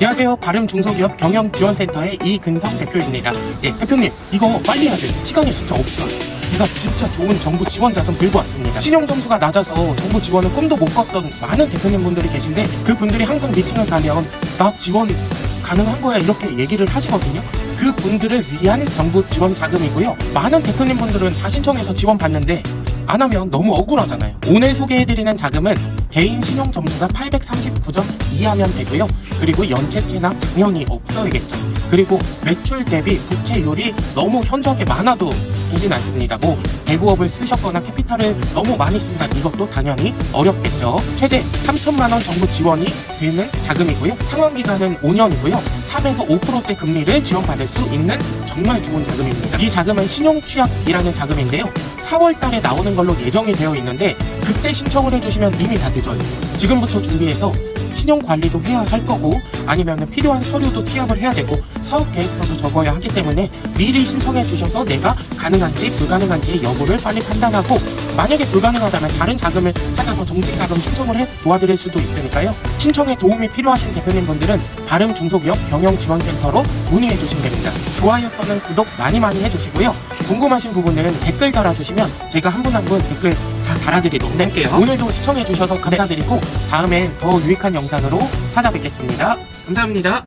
안녕하세요. 바름 중소기업 경영 지원센터의 이근성 대표입니다. 예, 대표님, 이거 빨리 해야 돼요. 시간이 진짜 없어요. 제가 진짜 좋은 정부 지원 자금 들고 왔습니다. 신용 점수가 낮아서 정부 지원을 꿈도 못 꿨던 많은 대표님분들이 계신데 그 분들이 항상 미팅을 가면 나 지원 가능한 거야 이렇게 얘기를 하시거든요. 그 분들을 위한 정부 지원 자금이고요. 많은 대표님분들은 다 신청해서 지원 받는데 안 하면 너무 억울하잖아요. 오늘 소개해드리는 자금은 개인 신용 점수가 839점 이하면 되고요. 그리고 연체채납 당연히 없어야겠죠. 그리고 매출 대비 부채율이 너무 현저하게 많아도 되진 않습니다. 뭐 대부업을 쓰셨거나 캐피탈을 너무 많이 쓴다 이것도 당연히 어렵겠죠. 최대 3천만 원 정도 지원이 되는 자금이고요. 상환 기간은 5년이고요. 3에서 5%대 금리를 지원받을 수 있는 정말 좋은 자금입니다. 이 자금은 신용 취약이라는 자금인데요. 4월 달에 나오는 걸로 예정이 되어 있는데 그때 신청을 해주시면 이미 다 늦어요. 지금부터 준비해서 신용 관리도 해야 할 거고 아니면 필요한 서류도 취합을 해야 되고 사업 계획서도 적어야 하기 때문에 미리 신청해 주셔서 내가 가능한지 불가능한지 여부를 빨리 판단하고 만약에 불가능하다면 다른 자금을 찾아서 정식 자금 신청을 해 도와드릴 수도 있으니까요. 신청에 도움이 필요하신 대표님 분들은 바름 중소기업 경영지원센터로 문의해 주시면 됩니다. 좋아요 또는 구독 많이 많이 해주시고요. 궁금하신 부분들은 댓글 달아주시면 제가 한 분 한 분 댓글 다 달아드리도록 할게요. 오늘도 시청해 주셔서 감사드리고 다음엔 더 유익한 영상으로 찾아뵙겠습니다. 감사합니다.